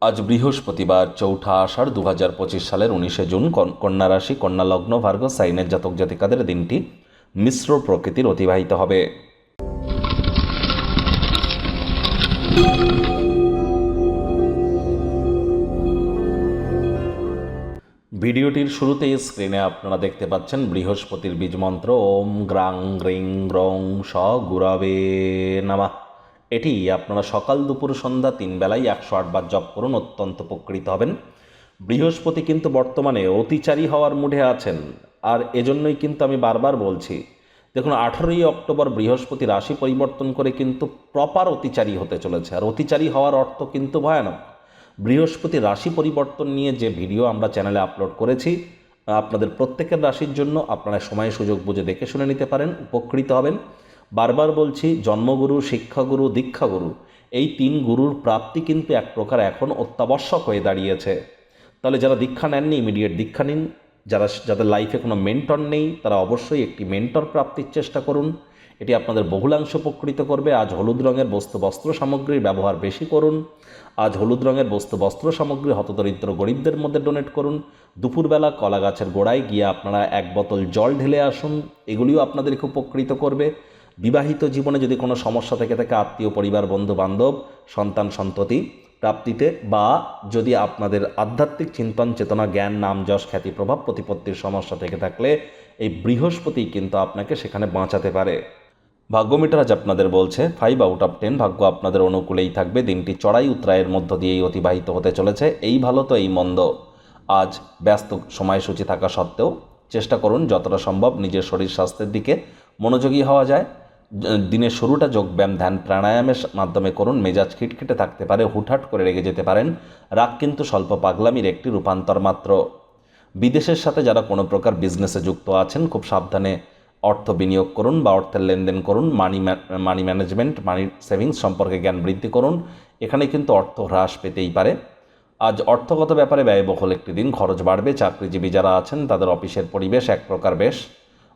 আজ বৃহস্পতিবার চৌঠা আষাঢ় দু হাজার পঁচিশ সালের উনিশে জুন কন- কন্যা রাশি কন্যা লগ্ন ভার্গ সাইনের জাতক জাতিকাদের দিনটি মিশ্র প্রকৃতির অতিবাহিত হবে। ভিডিওটির শুরুতেই স্ক্রিনে আপনারা দেখতে পাচ্ছেন বৃহস্পতির বীজমন্ত্র ওম গ্রাং গ্রিং গ্রং স গুরাবে নামা। এটি আপনারা সকাল দুপুর সন্ধ্যা তিন বেলায় একশো আটবার জপ করুন, অত্যন্ত উপকৃত হবেন। বৃহস্পতি কিন্তু বর্তমানে অতিচারী হওয়ার মুডে আছেন। আর এজন্যই কিন্তু আমি বারবার বলছি, দেখুন, আঠেরোই অক্টোবর বৃহস্পতি রাশি পরিবর্তন করে কিন্তু প্রপার অতিচারী হতে চলেছে। আর অতিচারী হওয়ার অর্থ কিন্তু ভয়ানক। বৃহস্পতি রাশি পরিবর্তন নিয়ে যে ভিডিও আমরা চ্যানেলে আপলোড করেছি, আপনাদের প্রত্যেকের রাশির জন্য আপনারা সময় সুযোগ বুঝে দেখে শুনে নিতে পারেন, উপকৃত হবেন। বারবার বলছি, জন্মগুরু, শিক্ষাগুরু, দীক্ষাগুরু, এই তিন গুরুর প্রাপ্তি কিন্তু এক প্রকার এখন অত্যাবশ্যক হয়ে দাঁড়িয়েছে। তাহলে যারা দীক্ষা নেননি ইমিডিয়েট দীক্ষা নিন। যারা, যাদের লাইফে কোনো মেন্টর নেই, তারা অবশ্যই একটি মেন্টর প্রাপ্তির চেষ্টা করুন। এটি আপনাদের বহুলাংশ উপকৃত করবে। আজ হলুদ রঙের বস্তু, বস্ত্র সামগ্রীর ব্যবহার বেশি করুন। আজ হলুদ রঙের বস্তু, বস্ত্র সামগ্রী হতদরিদ্র গরিবদের মধ্যে ডোনেট করুন। দুপুরবেলা কলা গাছের গোড়ায় গিয়ে আপনারা এক বোতল জল ঢেলে আসুন। এগুলিও আপনাদেরকে উপকৃত করবে। বিবাহিত জীবনে যদি কোনো সমস্যা থেকে থাকে, আত্মীয়, পরিবার, বন্ধু, বান্ধব, সন্তান, সন্ততি প্রাপ্তিতে বা যদি আপনাদের আধ্যাত্মিক চিন্তন চেতনা, জ্ঞান, নাম, যশ, খ্যাতি, প্রভাব প্রতিপত্তির সমস্যা থেকে থাকলে এই বৃহস্পতি কিন্তু আপনাকে সেখানে বাঁচাতে পারে। ভাগ্যমিটার আজ আপনাদের বলছে ফাইভ আউট অফ টেন ভাগ্য আপনাদের অনুকূলেই থাকবে। দিনটি চড়াই উত্তরায়ের মধ্য দিয়েই অতিবাহিত হতে চলেছে। এই ভালো তো এই মন্দ। আজ ব্যস্ত সময়সূচি থাকা সত্ত্বেও চেষ্টা করুন, যতটা সম্ভব নিজের শরীর স্বাস্থ্যের দিকে মনোযোগী হওয়া যায়। দিনের শুরুটা যোগব্যায়াম ধ্যান, প্রাণায়ামের মাধ্যমে করুন। মেজাজ খিটখিটে থাকতে পারে, হুটহাট করে রেগে যেতে পারেন। রাগ কিন্তু স্বল্প পাগলামির একটি রূপান্তর মাত্র। বিদেশের সাথে যারা কোনো প্রকার বিজনেসে যুক্ত আছেন, খুব সাবধানে অর্থ বিনিয়োগ করুন বা অর্থের লেনদেন করুন। মানি মানি ম্যানেজমেন্ট মানি সেভিংস সম্পর্কে জ্ঞান বৃদ্ধি করুন। এখানে কিন্তু অর্থ হ্রাস পেতেই পারে। আজ অর্থগত ব্যাপারে ব্যয়বহুল একটি দিন। খরচ বাড়বে। চাকরিজীবী যারা আছেন, তাদের অফিসের পরিবেশ এক প্রকার বেশ।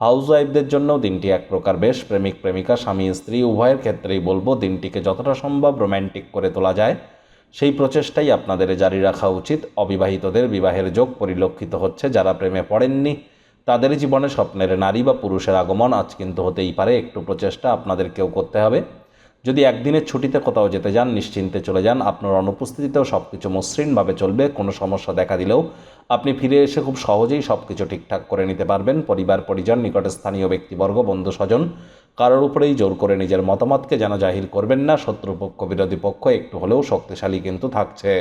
হাউস ওয়াইফদের জন্যও দিনটি এক প্রকার বেশ প্রেমিক প্রেমিকা, স্বামী, স্ত্রী, উভয়ের ক্ষেত্রেই বলব দিনটিকে যতটা সম্ভব রোম্যান্টিক করে তোলা যায়। সেই প্রচেষ্টাই আপনাদের জারি রাখা উচিত। অবিবাহিতদের বিবাহের যোগ পরিলক্ষিত হচ্ছে। যারা প্রেমে পড়েননি, তাদের জীবনে স্বপ্নের নারী বা পুরুষের আগমন আজ কিন্তু হতেই পারে। একটু প্রচেষ্টা আপনাদেরকেও করতে হবে। যদি একদিনের ছুটিতে কোথাও যেতে যান, নিশ্চিন্তে চলে যান, আপনার অনুপস্থিতিতেও সব কিছু মসৃণভাবে চলবে, কোনো সমস্যা দেখা দিলেও আপনি ফিরে এসে খুব সহজেই সব কিছু ঠিকঠাক করে নিতে পারবেন। পরিবার, পরিজন, নিকটে স্থানীয় ব্যক্তিবর্গ, বন্ধু স্বজন, কারোর উপরেই জোর করে নিজের মতামতকে যেন জাহির করবেন না। শত্রুপক্ষ, বিরোধী পক্ষ একটু হলেও শক্তিশালী কিন্তু থাকছে।